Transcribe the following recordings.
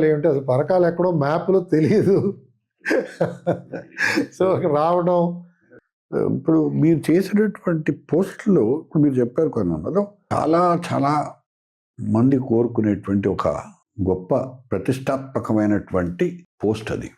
ఏమిటి? అసలు పరకాలు ఎక్కడో మ్యాప్లో తెలియదు సో రావడం. ఇప్పుడు మీరు చేసినటువంటి పోస్టులు ఇప్పుడు మీరు చెప్పారు కొన్నాను చాలా చాలా మంది కోరుకునేటువంటి ఒక గొప్ప ప్రతిష్టాత్మకమైనటువంటి పోస్ట్ అది.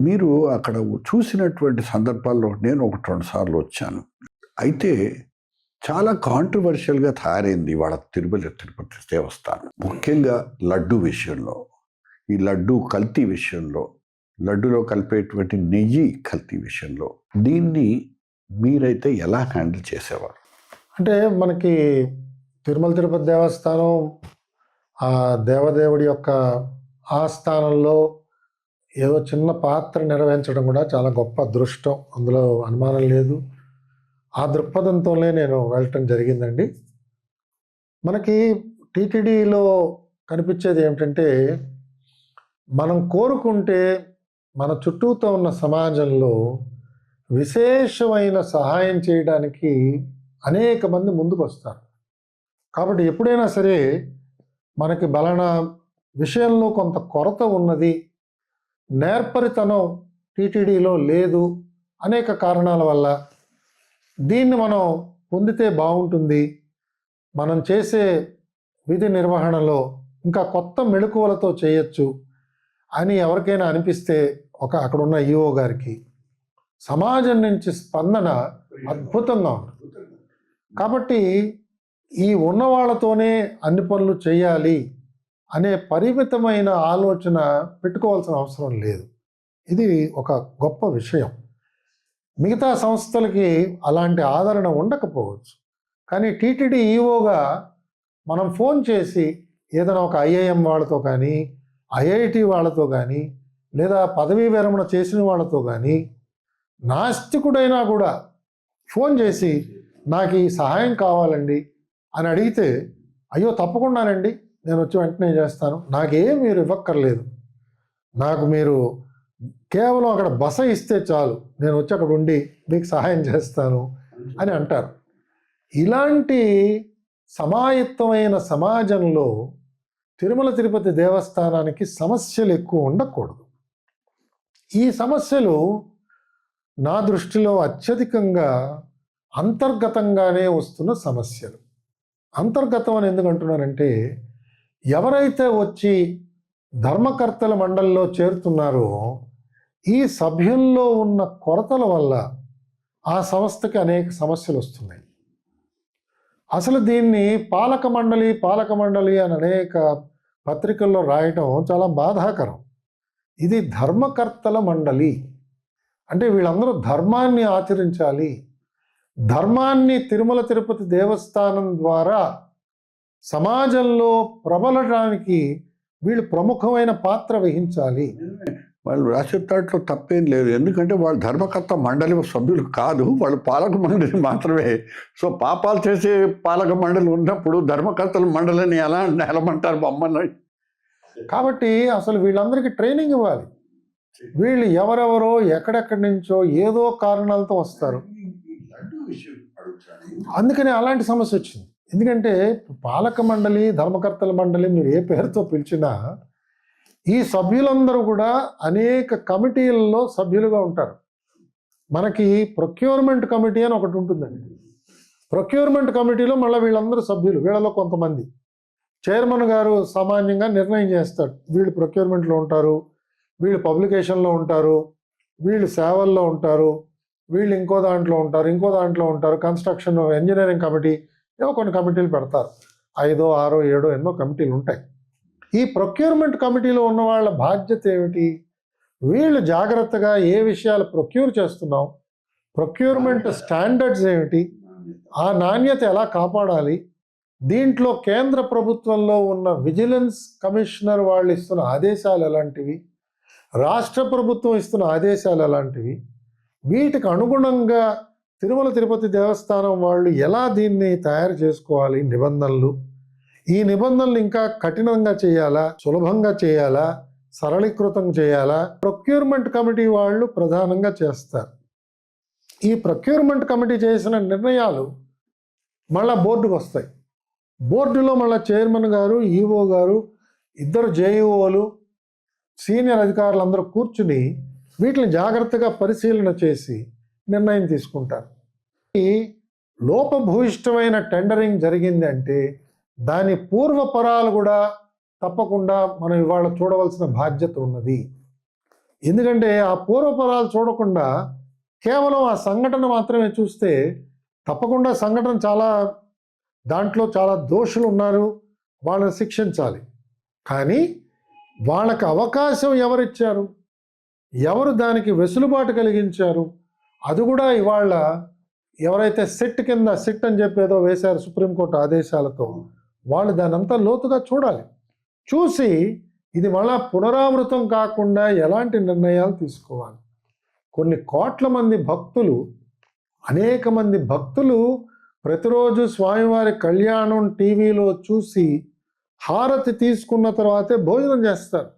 మీరు అక్కడ చూసినటువంటి సందర్భాల్లో నేను ఒకటి రెండు సార్లు వచ్చాను. అయితే చాలా కాంట్రవర్షియల్గా తయారైంది వాళ్ళ తిరుపతి తిరుపతి దేవస్థానం. ముఖ్యంగా లడ్డు విషయంలో. ఈ లడ్డు కల్తీ విషయంలో లడ్డులో కలిపేటువంటి నెయ్యి కల్తీ విషయంలో దీన్ని మీరైతే ఎలా హ్యాండిల్ చేసేవారు? అంటే మనకి తిరుమల తిరుపతి దేవస్థానం ఆ దేవదేవుడి యొక్క ఆస్థానంలో ఏదో చిన్న పాత్ర నిర్వహించడం కూడా చాలా గొప్ప అదృష్టం. అందులో అనుమానం లేదు. ఆ దృక్పథంతోనే నేను వెళ్ళటం జరిగిందండి. మనకి టీటీడీలో కనిపించేది ఏమిటంటే మనం కోరుకుంటే మన చుట్టూతో ఉన్న సమాజంలో విశేషమైన సహాయం చేయడానికి అనేక మంది ముందుకు వస్తారు కాబట్టి ఎప్పుడైనా సరే మనకి బలన విషయంలో కొంత కొరత ఉన్నది నేర్పరితనం టీటీడీలో లేదు అనేక కారణాల వల్ల దీన్ని మనం పొందితే బాగుంటుంది. మనం చేసే విధి నిర్వహణలో ఇంకా కొత్త మెళుకువలతో చేయొచ్చు. అని ఎవరికైనా అనిపిస్తే ఒక అక్కడ ఉన్న ఈఓ గారికి సమాజం నుంచి స్పందన అద్భుతంగా ఉంటుంది. కాబట్టి ఈ ఉన్న వాళ్ళతోనే అన్ని పనులు చేయాలి అనే పరిమితమైన ఆలోచన పెట్టుకోవాల్సిన అవసరం లేదు. ఇది ఒక గొప్ప విషయం. మిగతా సంస్థలకి అలాంటి ఆదరణ ఉండకపోవచ్చు. కానీ టీటీడీ ఈఓగా మనం ఫోన్ చేసి ఏదైనా ఒక ఐఏఎం వాళ్ళతో కానీ ఐఐటి వాళ్ళతో కానీ లేదా పదవీ విరమణ చేసిన వాళ్ళతో కానీ నాస్తికుడైనా కూడా ఫోన్ చేసి నాకు ఈ సహాయం కావాలండి అని అడిగితే అయ్యో తప్పకుండానండి నేను వచ్చి వెంటనే చేస్తాను. నాకేం మీరు ఇవ్వక్కర్లేదు. నాకు మీరు కేవలం అక్కడ బస ఇస్తే చాలు. నేను వచ్చి అక్కడ ఉండి మీకు సహాయం చేస్తాను అని అంటారు. ఇలాంటి సమాయత్తమైన సమాజంలో తిరుమల తిరుపతి దేవస్థానానికి సమస్యలు ఎక్కువ ఉండకూడదు. ఈ సమస్యలు నా దృష్టిలో అత్యధికంగా అంతర్గతంగానే వస్తున్న సమస్యలు. అంతర్గతం అని ఎందుకు అంటున్నానంటే ఎవరైతే వచ్చి ధర్మకర్తల మండలిలో చేరుతున్నారో ఈ సభ్యుల్లో ఉన్న కొరతల వల్ల ఆ సంస్థకి అనేక సమస్యలు వస్తున్నాయి. అసలు దీన్ని పాలక మండలి పాలక మండలి అని అనేక పత్రికల్లో రాయటం చాలా బాధాకరం. ఇది ధర్మకర్తల మండలి. అంటే వీళ్ళందరూ ధర్మాన్ని ఆచరించాలి. ధర్మాన్ని తిరుమల తిరుపతి దేవస్థానం ద్వారా సమాజంలో ప్రబలడానికి వీళ్ళు ప్రముఖమైన పాత్ర వహించాలి. వాళ్ళు రాసే దాంట్లో తప్పేం లేదు. ఎందుకంటే వాళ్ళు ధర్మకర్త మండలి సభ్యులు కాదు. వాళ్ళు పాలక మండలి మాత్రమే. సో పాపాలు చేసే పాలక మండలి ఉన్నప్పుడు ధర్మకర్తల మండలిని ఎలా నెలమంటారు బొమ్మని? కాబట్టి అసలు వీళ్ళందరికీ ట్రైనింగ్ ఇవ్వాలి. వీళ్ళు ఎవరెవరో ఎక్కడెక్కడి నుంచో ఏదో కారణాలతో వస్తారు. అందుకని అలాంటి సమస్య వచ్చింది. ఎందుకంటే పాలక మండలి ధర్మకర్తల మండలి మీరు ఏ పేరుతో పిలిచినా ఈ సభ్యులందరూ కూడా అనేక కమిటీలలో సభ్యులుగా ఉంటారు. మనకి ప్రొక్యూర్మెంట్ కమిటీ అని ఒకటి ఉంటుందండి. ప్రొక్యూర్మెంట్ కమిటీలో మళ్ళీ వీళ్ళందరూ సభ్యులు వీళ్ళలో కొంతమంది. చైర్మన్ గారు సామాన్యంగా నిర్ణయం చేస్తాడు వీళ్ళు ప్రొక్యూర్మెంట్లో ఉంటారు వీళ్ళు పబ్లికేషన్లో ఉంటారు వీళ్ళు సేవల్లో ఉంటారు వీళ్ళు ఇంకో దాంట్లో ఉంటారు ఇంకో దాంట్లో ఉంటారు. కన్స్ట్రక్షన్ ఇంజనీరింగ్ కమిటీ ఏవో కొన్ని కమిటీలు పెడతారు. ఐదో ఆరో ఏడో ఎన్నో కమిటీలు ఉంటాయి. ఈ ప్రొక్యూర్మెంట్ కమిటీలో ఉన్న వాళ్ళ బాధ్యత ఏమిటి? వీళ్ళు జాగ్రత్తగా ఏ విషయాలు ప్రొక్యూర్ చేస్తున్నాం ప్రొక్యూర్మెంట్ స్టాండర్డ్స్ ఏమిటి? ఆ నాణ్యత ఎలా కాపాడాలి? దీంట్లో కేంద్ర ప్రభుత్వంలో ఉన్న విజిలెన్స్ కమిషనర్ వాళ్ళు ఇస్తున్న ఆదేశాలు ఎలాంటివి? రాష్ట్ర ప్రభుత్వం ఇస్తున్న ఆదేశాలు ఎలాంటివి? వీటికి అనుగుణంగా తిరుమల తిరుపతి దేవస్థానం వాళ్ళు ఎలా దీన్ని తయారు చేసుకోవాలి? నిబంధనలు. ఈ నిబంధనలు ఇంకా కఠినంగా చేయాలా? సులభంగా చేయాలా? సరళీకృతం చేయాలా? ప్రొక్యూర్మెంట్ కమిటీ వాళ్ళు ప్రధానంగా చేస్తారు. ఈ ప్రొక్యూర్మెంట్ కమిటీ చేసిన నిర్ణయాలు మళ్ళా బోర్డుకు వస్తాయి. బోర్డులో మళ్ళీ చైర్మన్ గారు ఈఓ గారు ఇద్దరు జేఈఓలు సీనియర్ అధికారులు అందరూ కూర్చుని వీటిని జాగ్రత్తగా పరిశీలన చేసి నిర్ణయం తీసుకుంటారు. ఈ లోపభూయిష్టమైన టెండరింగ్ జరిగిందంటే దాని పూర్వపరాలు కూడా తప్పకుండా మనం ఇవాళ చూడవలసిన బాధ్యత ఉన్నది. ఎందుకంటే ఆ పూర్వపరాలు చూడకుండా కేవలం ఆ సంఘటన మాత్రమే చూస్తే తప్పకుండా సంఘటన చాలా దాంట్లో చాలా దోషులు ఉన్నారు వాళ్ళని శిక్షించాలి. కానీ వాళ్ళకి అవకాశం ఎవరిచ్చారు? ఎవరు దానికి వెసులుబాటు కలిగించారు? అది కూడా ఇవాళ ఎవరైతే సెట్ కింద సెట్ అని చెప్పేదో వేశారు సుప్రీంకోర్టు ఆదేశాలతో వాళ్ళు దానంతా లోతుగా చూడాలి. చూసి ఇది మళ్ళా పునరావృతం కాకుండా ఎలాంటి నిర్ణయాలు తీసుకోవాలి? కొన్ని కోట్ల మంది భక్తులు అనేక మంది భక్తులు ప్రతిరోజు స్వామివారి కళ్యాణం టీవీలో చూసి హారతి తీసుకున్న తర్వాతే భోజనం చేస్తారు.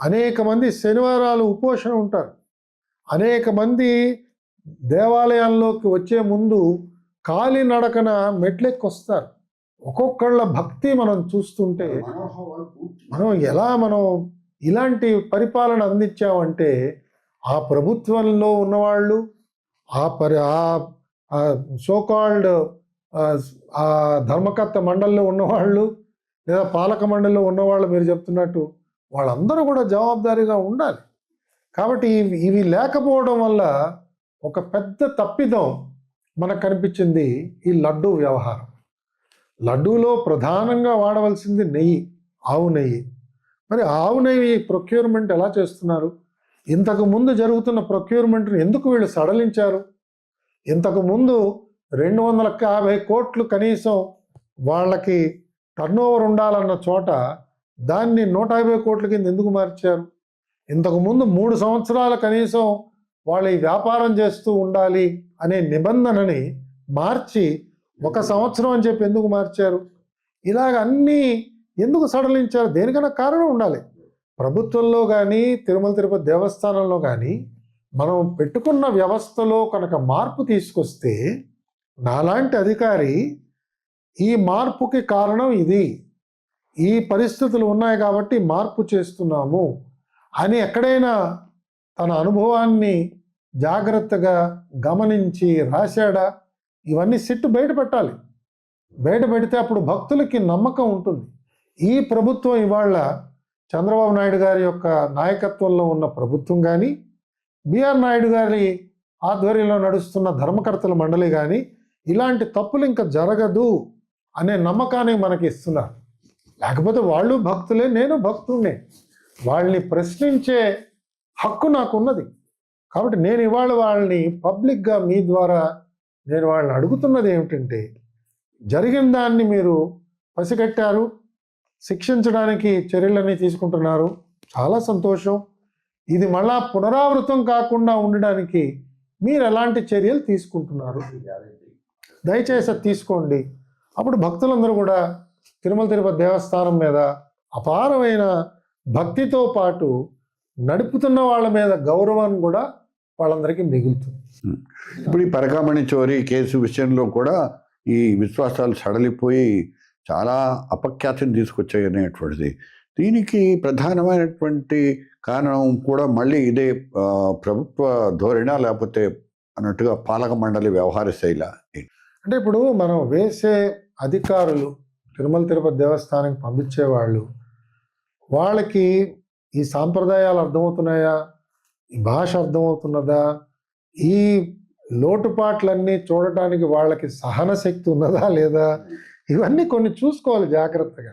అనేక మంది శనివారాలు ఉపోషణ ఉంటారు. అనేక మంది దేవాలయాల్లోకి వచ్చే ముందు కాలినడకన మెట్లెక్కొస్తారు. ఒక్కొక్కళ్ళ భక్తి మనం చూస్తుంటే మనం ఎలా మనం ఇలాంటి పరిపాలన అందించామంటే ఆ ప్రభుత్వంలో ఉన్నవాళ్ళు ఆ పరి ఆ సోకాల్డ్ ఆ ధర్మకర్త మండలిలో ఉన్నవాళ్ళు లేదా పాలక మండలిలో ఉన్నవాళ్ళు మీరు చెప్తున్నట్టు వాళ్ళందరూ కూడా జవాబుదారీగా ఉండాలి. కాబట్టి ఇవి ఇవి లేకపోవడం వల్ల ఒక పెద్ద తప్పిదం మనకు కనిపించింది ఈ లడ్డూ వ్యవహారం. లడ్డూలో ప్రధానంగా వాడవలసింది నెయ్యి ఆవు నెయ్యి. మరి ఆవు నెయ్యి ప్రొక్యూర్మెంట్ ఎలా చేస్తున్నారు? ఇంతకు ముందు జరుగుతున్న ప్రొక్యూర్మెంట్ని ఎందుకు వీళ్ళు సడలించారు? ఇంతకుముందు రెండు వందల యాభై కోట్లు కనీసం వాళ్ళకి టర్నోవర్ ఉండాలన్న చోట దాన్ని నూట యాభై కోట్ల కింద ఎందుకు మార్చారు? ఇంతకుముందు మూడు సంవత్సరాల కనీసం వాళ్ళు ఈ వ్యాపారం చేస్తూ ఉండాలి అనే నిబంధనని మార్చి ఒక సంవత్సరం అని చెప్పి ఎందుకు మార్చారు? ఇలాగ అన్నీ ఎందుకు సడలించారు? దేనికైనా కారణం ఉండాలి. ప్రభుత్వంలో కానీ తిరుమల తిరుపతి దేవస్థానంలో కానీ మనం పెట్టుకున్న వ్యవస్థలో కనుక మార్పు తీసుకొస్తే నాలాంటి అధికారి ఈ మార్పుకి కారణం ఇది. ఈ పరిస్థితులు ఉన్నాయి కాబట్టి మార్పు చేస్తున్నాము అని ఎక్కడైనా తన అనుభవాన్ని జాగ్రత్తగా గమనించి రాశాడా? ఇవన్నీ సిట్టు బయట పెట్టాలి. బయట పెడితే అప్పుడు భక్తులకి నమ్మకం ఉంటుంది. ఈ ప్రభుత్వం ఇవాళ చంద్రబాబు నాయుడు గారి యొక్క నాయకత్వంలో ఉన్న ప్రభుత్వం కానీ బిఆర్ నాయుడు గారి ఆధ్వర్యంలో నడుస్తున్న ధర్మకర్తల మండలి కానీ ఇలాంటి తప్పులు ఇంకా జరగదు అనే నమ్మకాన్ని మనకి ఇస్తున్నారు. లేకపోతే వాళ్ళు భక్తులే నేను భక్తుడే వాళ్ళని ప్రశ్నించే హక్కు నాకున్నది. కాబట్టి నేను ఇవాళ వాళ్ళని పబ్లిక్గా మీ ద్వారా నేను వాళ్ళని అడుగుతున్నది ఏమిటంటే జరిగిన దాన్ని మీరు పసిగట్టారు శిక్షించడానికి చర్యలన్నీ తీసుకుంటున్నారు చాలా సంతోషం. ఇది మళ్ళా పునరావృతం కాకుండా ఉండడానికి మీరు ఎలాంటి చర్యలు తీసుకుంటున్నారు? దయచేసి అది తీసుకోండి. అప్పుడు భక్తులందరూ కూడా తిరుమల తిరుపతి దేవస్థానం మీద అపారమైన భక్తితో పాటు నడుపుతున్న వాళ్ళ మీద గౌరవం కూడా వాళ్ళందరికీ మిగులుతుంది. ఇప్పుడు ఈ పరకామణి చోరీ కేసు విషయంలో కూడా ఈ విశ్వాసాలు సడలిపోయి చాలా అపఖ్యాతిని తీసుకొచ్చాయి అనేటువంటిది దీనికి ప్రధానమైనటువంటి కారణం కూడా మళ్ళీ ఇదే ప్రభుత్వ ధోరణా లేకపోతే అన్నట్టుగా పాలక మండలి వ్యవహార శైల అంటే ఇప్పుడు మనం వేసే అధికారులు తిరుమల తిరుపతి దేవస్థానానికి పంపించే వాళ్ళు వాళ్ళకి ఈ సాంప్రదాయాలు అర్థమవుతున్నాయా? ఈ భాష అర్థమవుతున్నదా? ఈ లోటుపాట్లన్నీ చూడటానికి వాళ్ళకి సహన శక్తి ఉన్నదా లేదా? ఇవన్నీ కొన్ని చూసుకోవాలి జాగ్రత్తగా.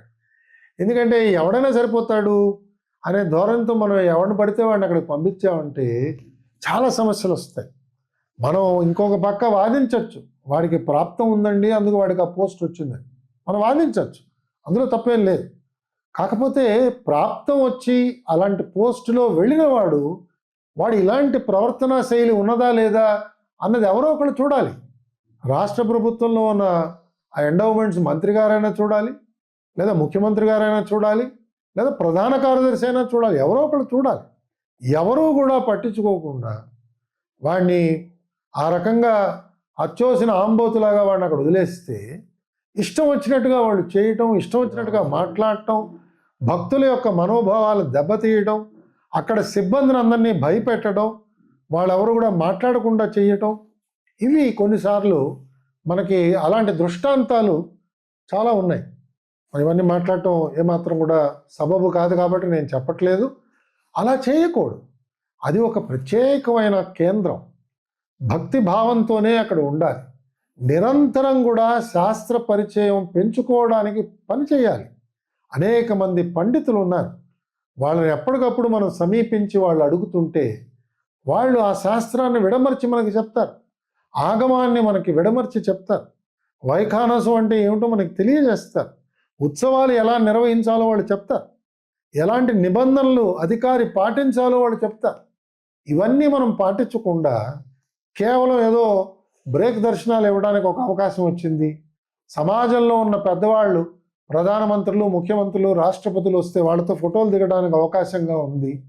ఎందుకంటే ఎవడైనా సరిపోతాడు అనే ధోరణితో మనం ఎవరిని పడితే వాడిని అక్కడికి పంపించామంటే చాలా సమస్యలు వస్తాయి. మనం ఇంకొక పక్క వాదించవచ్చు వాడికి ప్రాప్తం ఉందండి అందుకు వాడికి ఆ పోస్ట్ వచ్చిందని. మనం వాదించవచ్చు అందులో తప్పేం లేదు. కాకపోతే ప్రాప్తం వచ్చి అలాంటి పోస్టులో వెళ్ళిన వాడు వాడు ఇలాంటి ప్రవర్తనా శైలి ఉన్నదా లేదా అన్నది ఎవరో ఒకళ్ళు చూడాలి. రాష్ట్ర ప్రభుత్వంలో ఉన్న ఆ ఎండోమెంట్స్ మంత్రి గారైనా చూడాలి లేదా ముఖ్యమంత్రి గారైనా చూడాలి లేదా ప్రధాన కార్యదర్శి అయినా చూడాలి ఎవరో ఒకళ్ళు చూడాలి. ఎవరూ కూడా పట్టించుకోకుండా వాడిని ఆ రకంగా అచ్చోసిన ఆంబోతులాగా వాడిని అక్కడ వదిలేస్తే ఇష్టం వచ్చినట్టుగా వాళ్ళు చేయటం ఇష్టం వచ్చినట్టుగా మాట్లాడటం భక్తుల యొక్క మనోభావాలు దెబ్బతీయటం అక్కడ సిబ్బందిని అందరినీ భయపెట్టడం వాళ్ళెవరు కూడా మాట్లాడకుండా చేయటం ఇవి కొన్నిసార్లు మనకి అలాంటి దృష్టాంతాలు చాలా ఉన్నాయి. ఇవన్నీ మాట్లాడటం ఏమాత్రం కూడా సబబు కాదు కాబట్టి నేను చెప్పట్లేదు. అలా చేయకూడదు. అది ఒక ప్రత్యేకమైన కేంద్రం. భక్తి భావంతోనే అక్కడ ఉండాలి. నిరంతరం కూడా శాస్త్ర పరిచయం పెంచుకోవడానికి పని చేయాలి. అనేక మంది పండితులు ఉన్నారు. వాళ్ళని ఎప్పటికప్పుడు మనం సమీపించి వాళ్ళు అడుగుతుంటే వాళ్ళు ఆ శాస్త్రాన్ని విడమర్చి మనకి చెప్తారు. ఆగమాన్ని మనకి విడమర్చి చెప్తారు. వైఖానసు అంటే ఏమిటో మనకి తెలియజేస్తారు. ఉత్సవాలు ఎలా నిర్వహించాలో వాళ్ళు చెప్తారు. ఎలాంటి నిబంధనలు అధికారి పాటించాలో వాళ్ళు చెప్తారు. ఇవన్నీ మనం పాటించకుండా కేవలం ఏదో బ్రేక్ దర్శనాలు ఇవ్వడానికి ఒక అవకాశం వచ్చింది. సమాజంలో ఉన్న పెద్దవాళ్ళు ప్రధానమంత్రులు ముఖ్యమంత్రులు రాష్ట్రపతులు వస్తే వాళ్ళతో ఫోటోలు దిగడానికి అవకాశంగా ఉంది.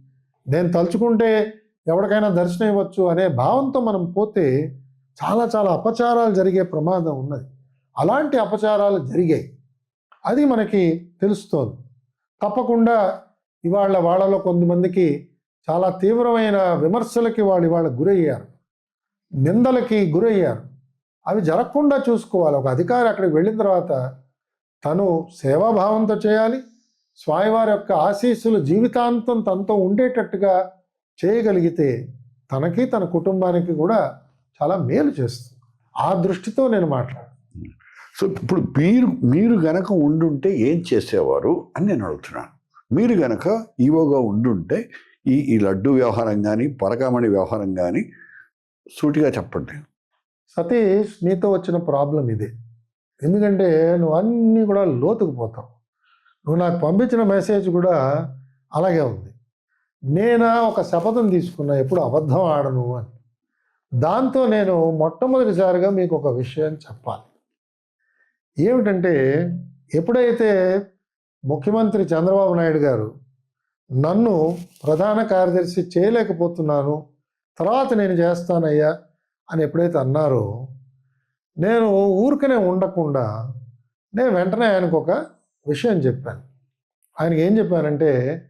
నేను తలుచుకుంటే ఎవరికైనా దర్శనం ఇవ్వచ్చు అనే భావంతో మనం పోతే చాలా చాలా అపచారాలు జరిగే ప్రమాదం ఉన్నది. అలాంటి అపచారాలు జరిగాయి. అది మనకి తెలుస్తోంది. తప్పకుండా ఇవాళ వాళ్ళలో కొంతమందికి చాలా తీవ్రమైన విమర్శలకి వాళ్ళు ఇవాళ గురయ్యారు. నిందలకి గురయ్యారు. అవి జరగకుండా చూసుకోవాలి. ఒక అధికారి అక్కడికి వెళ్ళిన తర్వాత తను సేవాభావంతో చేయాలి స్వామివారి యొక్క ఆశీస్సులు జీవితాంతం తనతో ఉండేటట్టుగా చేయగలిగితే తనకి తన కుటుంబానికి కూడా చాలా మేలు చేస్తుంది. ఆ దృష్టితో నేను మాట్లాడు సో ఇప్పుడు మీరు మీరు గనక ఉండుంటే ఏం చేసేవారు అని నేను అడుగుతున్నాను. మీరు గనక ఈవోగా ఉండుంటే ఈ ఈ లడ్డు వ్యవహారం కానీ పరకామణి వ్యవహారం కానీ సూటిగా చెప్పండి. సతీష్ నీతో వచ్చిన ప్రాబ్లం ఇదే. ఎందుకంటే నువ్వు అన్నీ కూడా లోతుకు పోతావు. నువ్వు నాకు పంపించిన మెసేజ్ కూడా అలాగే ఉంది. నేనా ఒక శపథం తీసుకున్నా ఎప్పుడు అబద్ధం ఆడను అని. దాంతో నేను మొట్టమొదటిసారిగా మీకు ఒక విషయం చెప్పాలి. ఏమిటంటే ఎప్పుడైతే ముఖ్యమంత్రి చంద్రబాబు నాయుడు గారు నన్ను ప్రధాన కార్యదర్శి చేయలేకపోతున్నాను తర్వాత నేను చేస్తానయ్యా అని ఎప్పుడైతే అన్నారో నేను ఊరికనే ఉండకుండా నేను వెంటనే ఆయనకు ఒక విషయం చెప్పాను. ఆయనకి ఏం చెప్పానంటే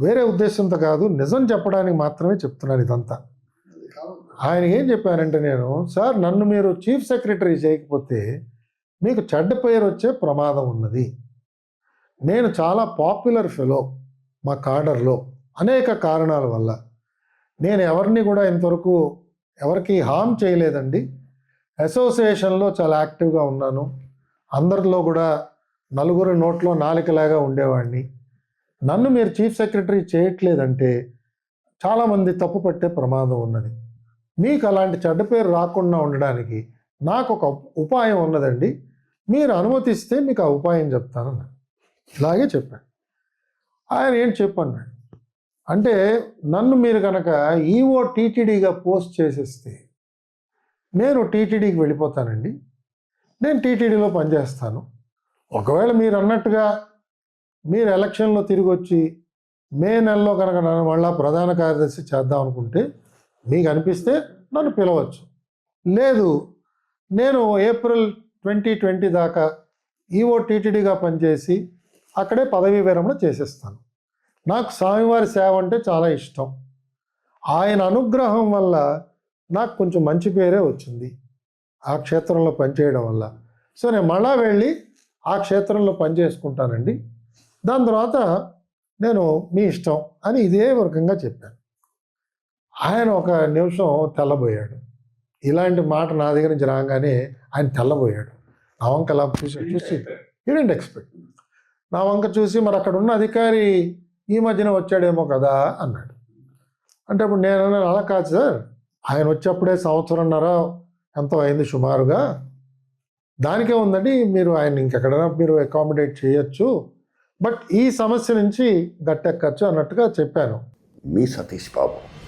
వేరే ఉద్దేశంతో కాదు నిజం చెప్పడానికి మాత్రమే చెప్తున్నాను ఇదంతా. ఆయన ఏం చెప్పానంటే నేను సార్ నన్ను మీరు చీఫ్ సెక్రటరీ చేయకపోతే మీకు చెడ్డ పేరు వచ్చే ప్రమాదం ఉన్నది. నేను చాలా పాపులర్ ఫెలో మా కాడర్లో అనేక కారణాల వల్ల. నేను ఎవరిని కూడా ఇంతవరకు ఎవరికి హామ్ చేయలేదండి. అసోసియేషన్లో చాలా యాక్టివ్గా ఉన్నాను. అందరిలో కూడా నలుగురు నోట్లో నాలికలాగా ఉండేవాడిని. నన్ను మీరు చీఫ్ సెక్రటరీ చేయట్లేదంటే చాలామంది తప్పు పట్టే ప్రమాదం ఉన్నది. మీకు అలాంటి చెడ్డ పేరు రాకుండా ఉండడానికి నాకు ఒక ఉపాయం ఉన్నదండి. మీరు అనుమతిస్తే మీకు ఆ ఉపాయం చెప్తాను ఇలాగే చెప్పాను ఆయన ఏం చెప్పన్నాడు? అంటే నన్ను మీరు కనుక ఈఓ టీటీడీగా పోస్ట్ చేసేస్తే నేను టీటీడీకి వెళ్ళిపోతానండి. నేను టీటీడీలో పనిచేస్తాను. ఒకవేళ మీరు అన్నట్టుగా మీరు ఎలక్షన్లో తిరిగి వచ్చి మే నెలలో కనుక నన్ను మళ్ళా ప్రధాన కార్యదర్శి చేద్దాం అనుకుంటే మీకు అనిపిస్తే నన్ను పిలవచ్చు. లేదు నేను ఏప్రిల్ ట్వంటీ ట్వంటీ దాకా ఈఓ టీటీడీగా పనిచేసి అక్కడే పదవీ విరమణ చేసేస్తాను. నాకు స్వామివారి సేవ అంటే చాలా ఇష్టం. ఆయన అనుగ్రహం వల్ల నాకు కొంచెం మంచి పేరే వచ్చింది ఆ క్షేత్రంలో పనిచేయడం వల్ల. సో నేను మళ్ళా వెళ్ళి ఆ క్షేత్రంలో పని చేసుకుంటానండి దాని తర్వాత నేను మీ ఇష్టం అని ఇదే వర్గంగా చెప్పాను. ఆయన ఒక నిమిషం తెల్లబోయాడు. ఇలాంటి మాట నా దగ్గర నుంచి రాగానే ఆయన తెల్లబోయాడు. నా వంక అలా చూసి చూసి డెంట్ ఎక్స్పెక్ట్ నా వంక చూసి మరి అక్కడ ఉన్న అధికారి ఈ మధ్యన వచ్చాడేమో కదా అన్నాడు. అంటే ఇప్పుడు నేను అలా కాదు సార్. ఆయన వచ్చేప్పుడే సంవత్సరంన్నర ఎంతో అయింది సుమారుగా. దానికే ఉందండి మీరు ఆయన ఇంకెక్కడైనా మీరు అకామిడేట్ చేయొచ్చు. బట్ ఈ సమస్య నుంచి గట్టెక్కచ్చు అన్నట్టుగా చెప్పాను. మీ సతీష్ బాబు.